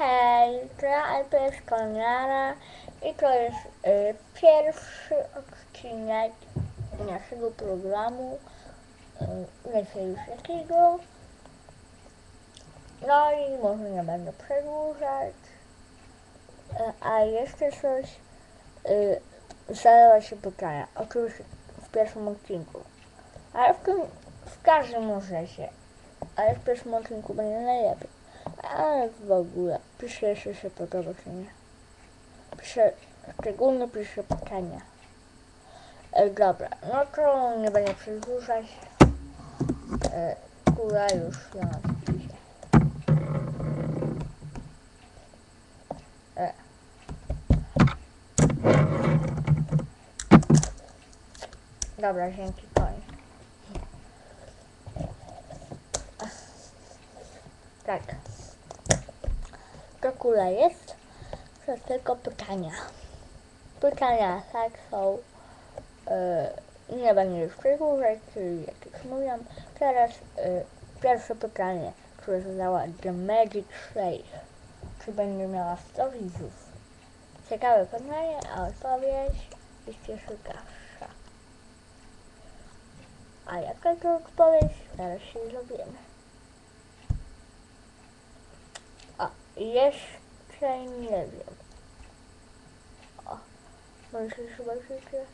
Hej, to ja LPS Kolniara i to jest y, pierwszy odcinek naszego programu, y, nie wiem już jakiego. No i może nie będę przedłużać. Y, a jeszcze coś, y, zadawać się pytania, oczywiście w pierwszym odcinku, ale w tym, w każdym ale w pierwszym odcinku będzie najlepiej. Ale w ogóle, piszę jeszcze się podoba, czy nie. Piszę, szczególnie piszę pytania. E, dobra, no to nie będę przedłużać. E, kula już na pisie. E. Dobra, dzięki, koniec. Tak. Kula jest. To tylko pytania. Pytania, tak, są. Yy, nie będę już przedłużać, czyli jak już mówiłam. Teraz yy, pierwsze pytanie, które zadała The Magic Slave. Czy będzie miała 100 widzów? Ciekawe pytanie, a odpowiedź jest jeszcze ciekawsza. A jaka to odpowiedź? Zaraz się dowiemy. Jeszcze nie wiem. O, może zobaczycie?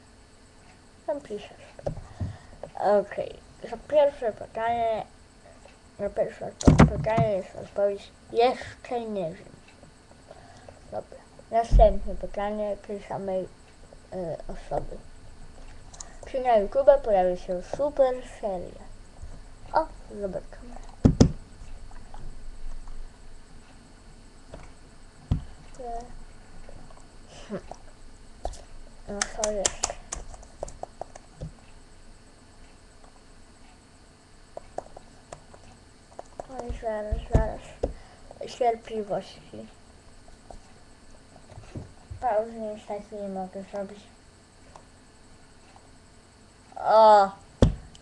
Tam piszesz. Okej, za pierwsze pytanie, na pierwsze pytanie jest odpowiedź jeszcze nie wiem. Dobra, następne pytanie tej samej y, osoby. Czy na YouTube pojawi się super seria? O, zobaczymy. Hmm. No co jest? Oj, zaraz, zaraz. Cierpliwości. Pauzy niestety nie mogę zrobić. O!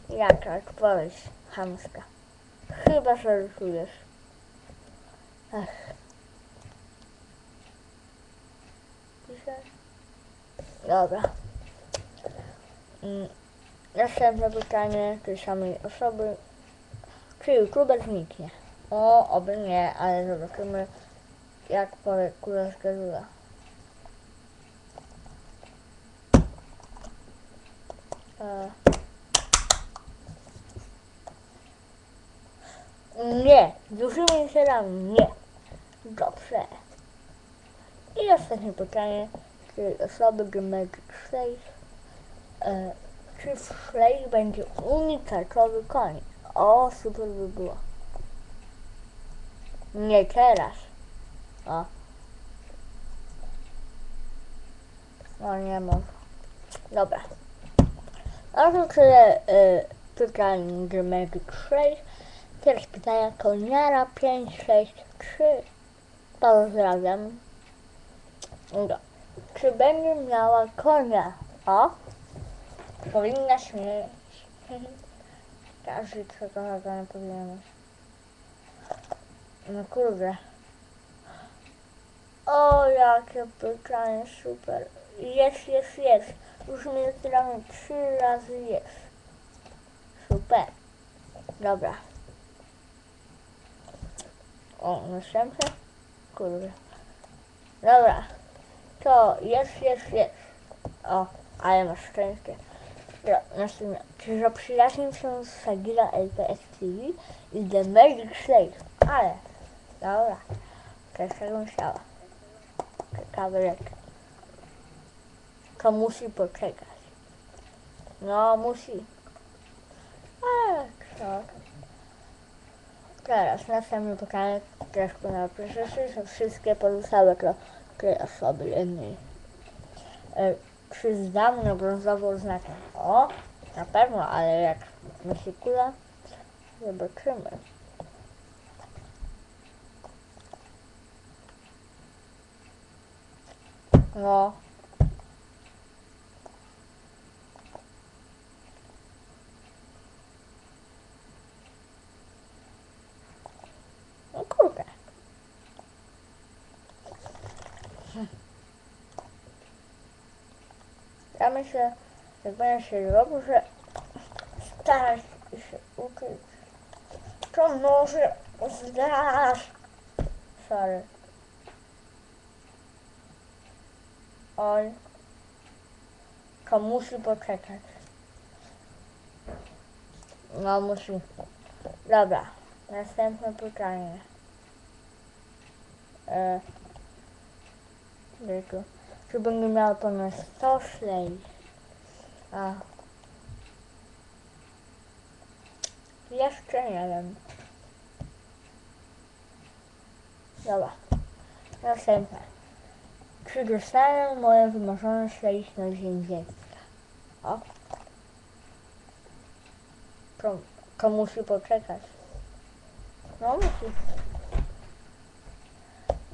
Jaka odpowiedź chamska. Chyba żartujesz. Ach. Piszę? Dobra. Mm. Następne pytanie tej samej osoby. Czy youtuber zniknie? O, oby nie, ale zobaczymy jak powie kula zgadza. E. Nie, dużymi literami nie. Dobrze. I ostatnie pytanie, czy osoby The Magic Slave, e, czy w Slave będzie unikatowy koń? O, super by było. Nie teraz. O. No nie może. Dobra. No to tyle y, pytań The Magic Slave. Teraz pytania Koniara 563. Pozdrawiam. No. Czy będzie miała konia? O! Powinnaś mieć. Każdy kocha konia powinien mieć. No kurde. O, jakie pytanie, super. Jest, jest, jest. Już mnie tyle trzy razy jest. Super. Dobra. O, następne? Kurde. Dobra. To jest, jest, jest. O, ale masz szczęście. Dobra, następne. Czy zaprzyjaźnił się z Sagila LPS TV i The Magic Slave? Ale, dobra. Tego musiała. Kawałek. To musi poczekać. No, musi. Ale, co? Teraz następne pytanie też na są wszystkie pozostałe kroki jednej. E, czy zdam na brązową oznakę? O, na pewno, ale jak myśli kula, zobaczymy. No. No kurde. Ja myślę, że będę się dobrze starać się uczyć, to może zdasz. Sorry. Oj. To musi poczekać. No musi. Dobra. Następne pytanie. E, tylko, czy będę miał to na 100 ślei? A. Jeszcze nie wiem. Dobra. Następne. Czy dostanę moje wymarzone śledzić na dzień dziecka? O. To, to musi poczekać. No musi.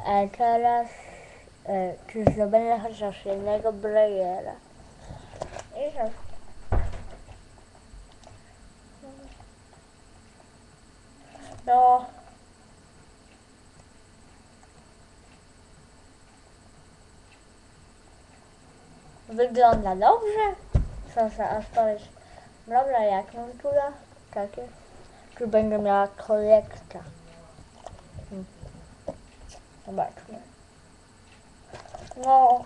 E, teraz, czy zdobędę chociaż jednego brajera? I tak. No. Wygląda dobrze. Aż to jest dobra jak natura. Takie. Czy będę miała kolekta? Hmm. Zobaczmy. No.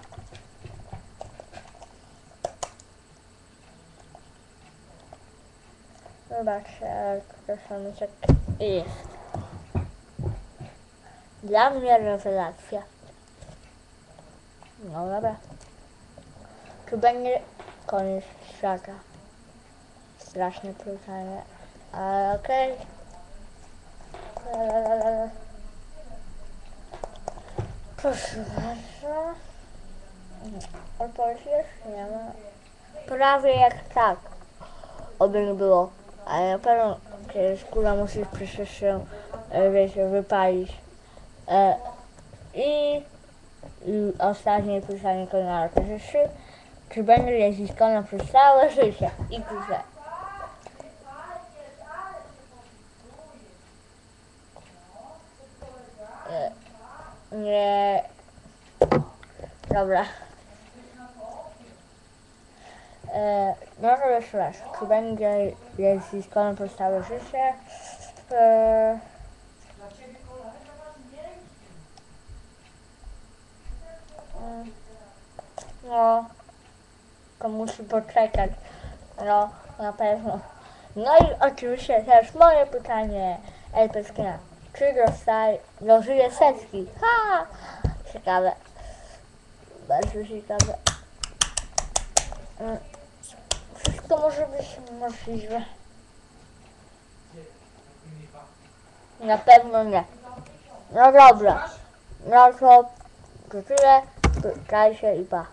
Zobaczcie, jak to samyczek jest. Dla mnie rewelacja. No dobra. Czy będzie koniec świata? Straszne pytanie. Ale okej. Eee, Proszę bardzo. Odpowiedź jest? Nie ma. Prawie jak tak. Oby nie było. Ale na pewno kula musi przecież się, wiecie, wypalić. E, I, I ostatnie kolejna trzy. Czy będę jeździć konno przez całe życie? I piszę. E, Nie. Dobra. E, no to jeszcze raz. Czy będzie konno przez całe życie? E, no. To musi poczekać. No, na pewno. No i oczywiście też moje pytanie. Elpeskina. Czy dostaje, dożyje setki? Ha! Ciekawe. Bardzo ciekawe. Mm. Wszystko może być możliwe. Na pewno nie. No dobra. No to to tyle. Czekajcie i pa.